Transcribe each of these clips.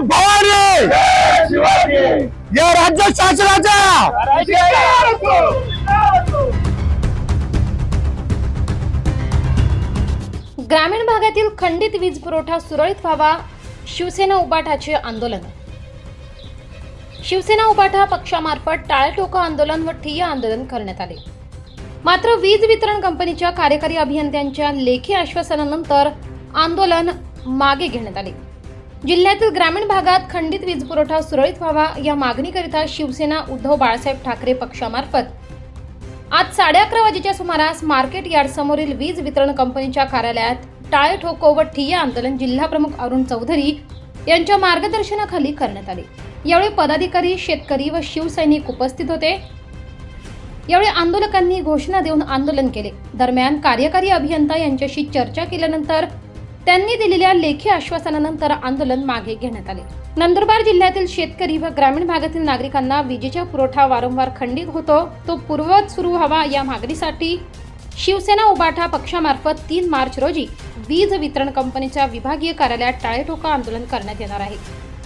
भवानी! या राज्य शासनाचा ग्रामीण भागातील खंडित वीज पुरवठा सुरळीत व्हावा शिवसेना उबाठाचे आंदोलन. शिवसेना उबाठा पक्षामार्फत टाळेटोका आंदोलन व ठिय्या आंदोलन करण्यात आले. मात्र वीज वितरण कंपनीच्या कार्यकारी अभियंत्यांच्या लेखी आश्वासनानंतर आंदोलन मागे घेण्यात आले. जिल्ह्यातील ग्रामीण भागात खंडित वीज पुरवठा सुरळीत व्हावा या मागणीकरिता शिवसेना उद्धव बाळासाहेब ठाकरे पक्षामार्फत. आज साडे अकरा वाजेच्या सुमारास मार्केट यार्ड समोरील वीज वितरण कंपनीच्या कार्यालयात टाळे ठोको व ठिय्या आंदोलन जिल्हा प्रमुख अरुण चौधरी यांच्या मार्गदर्शनाखाली करण्यात आले. यावेळी पदाधिकारी शेतकरी व शिवसैनिक उपस्थित होते. यावेळी आंदोलकांनी घोषणा देऊन आंदोलन केले. दरम्यान कार्यकारी अभियंता यांच्याशी चर्चा केल्यानंतर त्यांनी दिलेल्या लेखी आश्वासनानंतर आंदोलन मागे घेण्यात आले. नंदुरबार जिल्ह्यातील शेतकरी व ग्रामीण भागातील नागरिकांना विजेचा पुरवठा वारंवार खंडित होतो. तो पूर्ववत सुरू व्हावा या मागणीसाठी शिवसेना उबाठा पक्षामार्फत तीन मार्च रोजी वीज वितरण कंपनीच्या विभागीय कार्यालयात टाळेटोका आंदोलन करण्यात येणार आहे.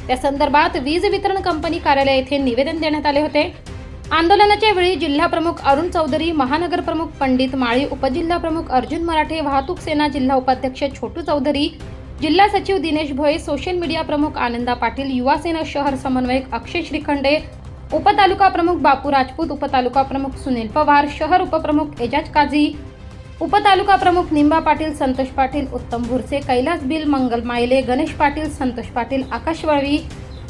त्या संदर्भात वीज वितरण कंपनी कार्यालय येथे निवेदन देण्यात आले होते. आंदोलनाच्या वेळी जिल्हाप्रमुख अरुण चौधरी महानगरप्रमुख पंडित माळी उपजिल्हाप्रमुख अर्जुन मराठे वाहतूक सेना जिल्हा उपाध्यक्ष छोटू चौधरी जिल्हा सचिव दिनेश भोये सोशल मीडिया प्रमुख आनंदा पाटील युवा सेना शहर समन्वयक अक्षय श्रीखंडे उपतालुका प्रमुख बापू राजपूत उपतालुका प्रमुख सुनील पवार शहर उपप्रमुख एजाज काझी उपतालुका प्रमुख निंबा पाटील संतोष पाटील उत्तम भुरसे कैलास बिल मंगल मायले गणेश पाटील संतोष पाटील आकाश वळवी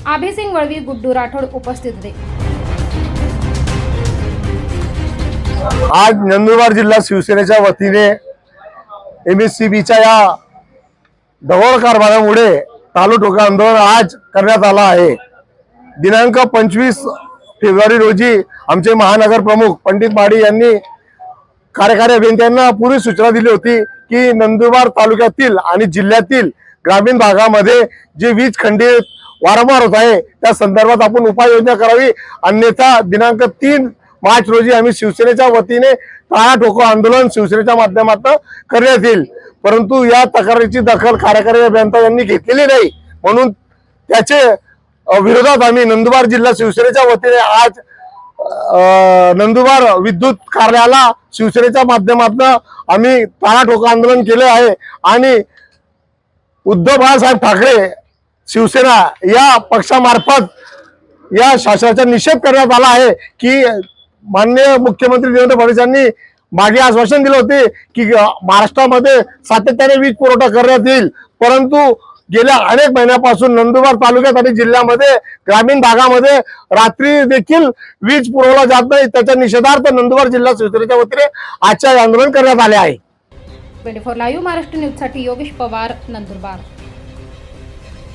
आभेसिंग वळवी गुड्डू राठोड उपस्थित होते. आज नंदुरबार जिल्हा शिवसेनेच्या वतीने एम एस सी बीच्या या ढवळ कारभारामुळे तालू ठोका आंदोलन आज करण्यात आला आहे. दिनांक पंचवीस फेब्रुवारी रोजी आमचे महानगर प्रमुख पंडित माडी यांनी कार्यकारी अभियंत्यांना पूर्वी सूचना दिली होती की नंदुरबार तालुक्यातील आणि जिल्ह्यातील ग्रामीण भागामध्ये जे वीज खंडित वारंवार होत आहे त्या संदर्भात आपण उपाययोजना करावी. अन्यथा दिनांक तीन मार्च रोजी आम्ही शिवसेनेच्या वतीने टाळा ठोको आंदोलन शिवसेनेच्या माध्यमातून करण्यात येईल. परंतु या तक्रारीची दखल कार्यकारी अभियंता यांनी घेतलेली नाही. म्हणून त्याचे विरोधात आम्ही नंदुरबार जिल्हा शिवसेनेच्या वतीने आज नंदुरबार विद्युत कार्यालयाला शिवसेनेच्या माध्यमातून आम्ही टाळा ठोको आंदोलन केले आहे. आणि उद्धव बाळासाहेब ठाकरे शिवसेना या पक्षामार्फत या शासनाचा निषेध करण्यात आला आहे की माननीय मुख्यमंत्री देवेंद्र फडणवीस यांनी मागे आश्वासन दिलं होते की महाराष्ट्रामध्ये सातत्याने वीज पुरवठा करण्यात येईल. परंतु गेल्या अनेक महिन्यापासून नंदुरबार तालुक्यात आणि जिल्ह्यामध्ये ग्रामीण भागामध्ये रात्री देखील वीज पुरवला जात नाही. त्याच्या निषेधार्थ नंदुरबार जिल्हा शिवसेनेच्या वतीने आजच्या आंदोलन करण्यात आले आहे. ट्वेंटी फोर लाईव्ह महाराष्ट्र न्यूजसाठी योगेश पवार नंदुरबार.